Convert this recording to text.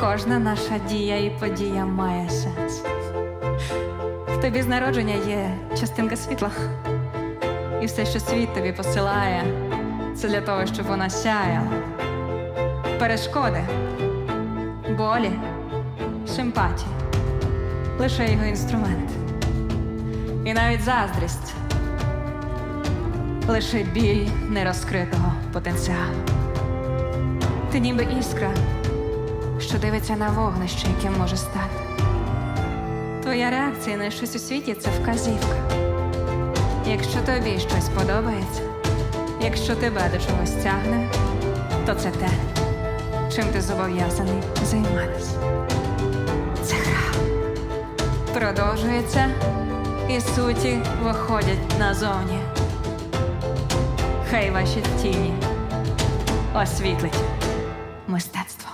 Кожна наша дія і подія має сенс. В тобі з народження є частинка світла. І все, що світ тобі посилає, це для того, щоб вона сяяла. Перешкоди, болі, симпатії лише його інструмент. І навіть заздрість лише біль нерозкритого потенціалу. Ти ніби іскра, що дивиться на вогнище, яким може стати. Твоя реакція на щось у світі це вказівка. Якщо тобі щось подобається, якщо тебе до чогось тягне, то це те, чим ти зобов'язаний займатися. Це гра. Продовжується, і суті виходять назовні. Хай ваші тіні освітлить мистецтво.